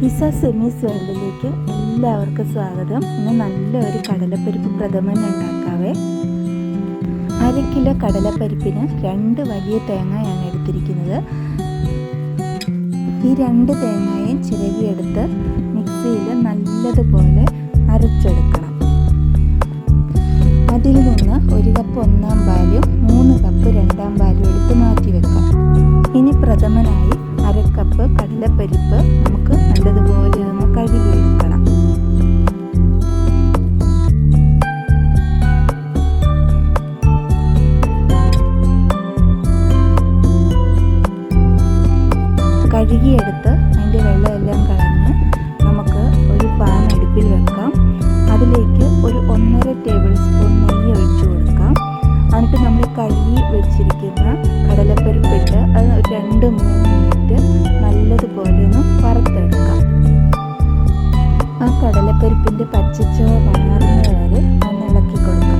Pizza semi വേൾഡിലേക്ക് എല്ലാവർക്കും സ്വാഗതം. ഇന്ന് നല്ലൊരു കടലപ്പരിപ്പ് പ്രഥമൻ ഉണ്ടാക്കാവേ. അര കിലോ കടലപ്പരിപ്പിന് രണ്ട് വലിയ തേങ്ങയാണ് എടുത്തിരിക്കുന്നത്. ഈ രണ്ട് തേങ്ങയും ചിരകിയെടുത്ത് മിക്സിയിൽ നല്ലതുപോലെ അരച്ചെടുക്കണം. അതിൽ നിന്ന് ഒരു കപ്പ് ഒന്നാം പാലും മൂന്ന് കപ്പ് രണ്ടാം പാലും എടുത്ത് മാറ്റി വെക്കാം ഇനി പ്രഥമനായി അര കപ്പ് കടലപ്പരിപ്പ് നമുക്ക് കഴുകിയെടുക്കണം. കഴുകിയെടുത്ത് അതിന്റെ വെള്ളമെല്ലാം കളഞ്ഞ് നമുക്ക് ഒരു പാൻ അടുപ്പിൽ വെക്കാം. കൊടുക്കാം.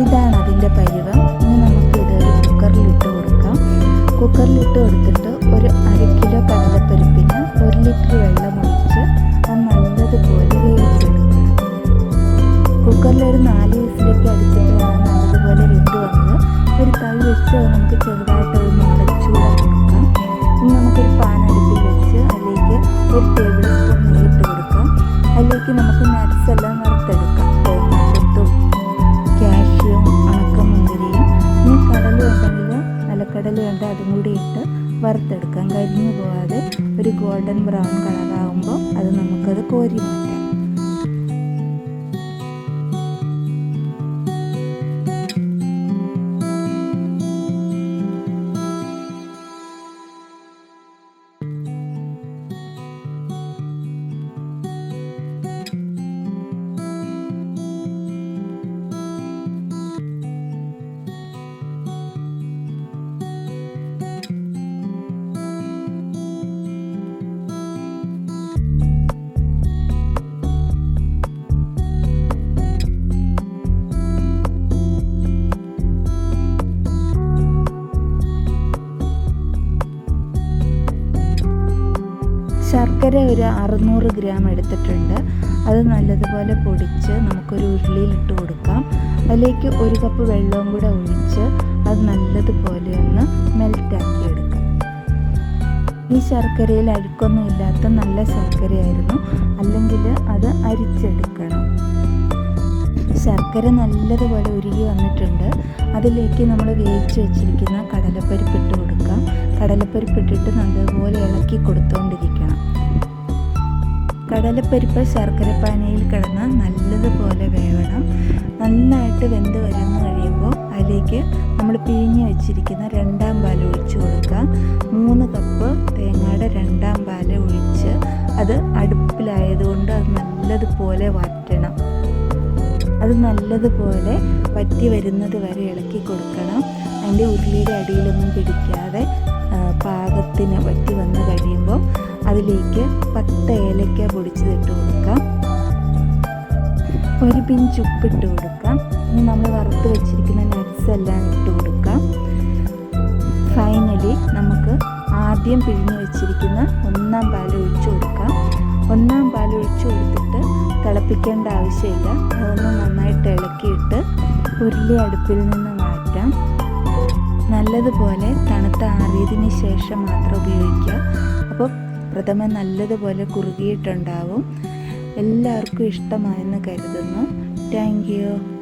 ഇതാണ് അതിന്റെ പരുവം. കുക്കറിലിട്ട് കൊടുത്തിട്ട് ഒരു അര കിലോ കടലപ്പരിപ്പിന് ഒരു ലിറ്റർ വെള്ളം ഒഴിച്ച് അത് നല്ലതുപോലെ വേവിച്ചെടുക്കുക. കുക്കറിൽ ഒരു നാല് അടിച്ചിട്ട് വേണം നല്ലതുപോലെ വെന്ത് വന്നത് ഒരു കൈ വെച്ച് നമുക്ക് ചെറുതായിട്ട് നിലക്കടല ഉണ്ട് അതും കൂടി ഇട്ട് വറുത്തെടുക്കാം കരിഞ്ഞു പോവാതെ ഒരു ഗോൾഡൻ ബ്രൗൺ കളറാകുമ്പോൾ അത് നമുക്കത് കോരി മാറ്റാം. ശർക്കര ഒരു അറുന്നൂറ് ഗ്രാം എടുത്തിട്ടുണ്ട്. അത് നല്ലതുപോലെ പൊടിച്ച് നമുക്കൊരു ഉരുളിയിലിട്ട് കൊടുക്കാം. അതിലേക്ക് ഒരു കപ്പ് വെള്ളവും കൂടെ ഒഴിച്ച് അത് നല്ലതുപോലെ ഒന്ന് മെൽറ്റാക്കി എടുക്കാം. ഈ ശർക്കരയിൽ അഴുക്കൊന്നും ഇല്ലാത്ത നല്ല ശർക്കരയായിരുന്നു. അല്ലെങ്കിൽ അത് അരിച്ചെടുക്കണം. ശർക്കര നല്ലതുപോലെ ഉരുകി വന്നിട്ടുണ്ട്. അതിലേക്ക് നമ്മൾ വേവിച്ച് വെച്ചിരിക്കുന്ന കടലപ്പരിപ്പ് ഇട്ട് കൊടുക്കാം. കടലപ്പരിപ്പ് ഇട്ടിട്ട് നല്ലതുപോലെ ഇളക്കി കൊടുത്തുകൊണ്ടിരിക്കണം കടലപ്പരിപ്പ് ശർക്കരപ്പാനയിൽ കിടന്ന് നല്ലതുപോലെ വേവണം. നന്നായിട്ട് വെന്ത് വരുന്ന കഴിയുമ്പോൾ അതിലേക്ക് നമ്മൾ പിഴിഞ്ഞ് വെച്ചിരിക്കുന്ന രണ്ടാം പാൽ ഒഴിച്ച് കൊടുക്കാം. മൂന്ന് കപ്പ് തേങ്ങയുടെ രണ്ടാം പാൽ ഒഴിച്ച് അത് അടുപ്പിലായതുകൊണ്ട് അത് നല്ലതുപോലെ വറ്റണം. അത് നല്ലതുപോലെ വറ്റി വരുന്നത് വരെ ഇളക്കി കൊടുക്കണം. അതിന്റെ ഉരുളിയുടെ അടിയിലൊന്നും പിടിക്കാതെ പാകത്തിന് വറ്റി വന്ന് കഴിയുമ്പോൾ അതിലേക്ക് പത്ത് ഏലക്ക പൊടിച്ചതിട്ട് കൊടുക്കാം. ഒരു പിഞ്ച് ഉപ്പിട്ട് കൊടുക്കാം. ഇനി നമ്മൾ വറുത്ത് വെച്ചിരിക്കുന്ന നട്ട്സ് എല്ലാം ഇട്ട് കൊടുക്കാം. ഫൈനലി നമുക്ക് ആദ്യം പിഴിഞ്ഞ് വെച്ചിരിക്കുന്ന ഒന്നാം പാൽ ഒഴിച്ചു കൊടുക്കാം. ഒന്നാം പാൽ ഒഴിച്ചു കൊടുത്തിട്ട് തിളപ്പിക്കേണ്ട ആവശ്യമില്ല. അതൊന്ന് നന്നായിട്ട് ഇളക്കിയിട്ട് ഉരുളി അടുപ്പിൽ നിന്ന് മാറ്റാം. നല്ലതുപോലെ തണുത്ത ആറിയതിന് ശേഷം മാത്രം ഉപയോഗിക്കുക. അപ്പോൾ പ്രഥമൻ നല്ലതുപോലെ കുറുകിയിട്ടുണ്ടാവും. എല്ലാവർക്കും ഇഷ്ടമായെന്ന് കരുതുന്നു. Thank you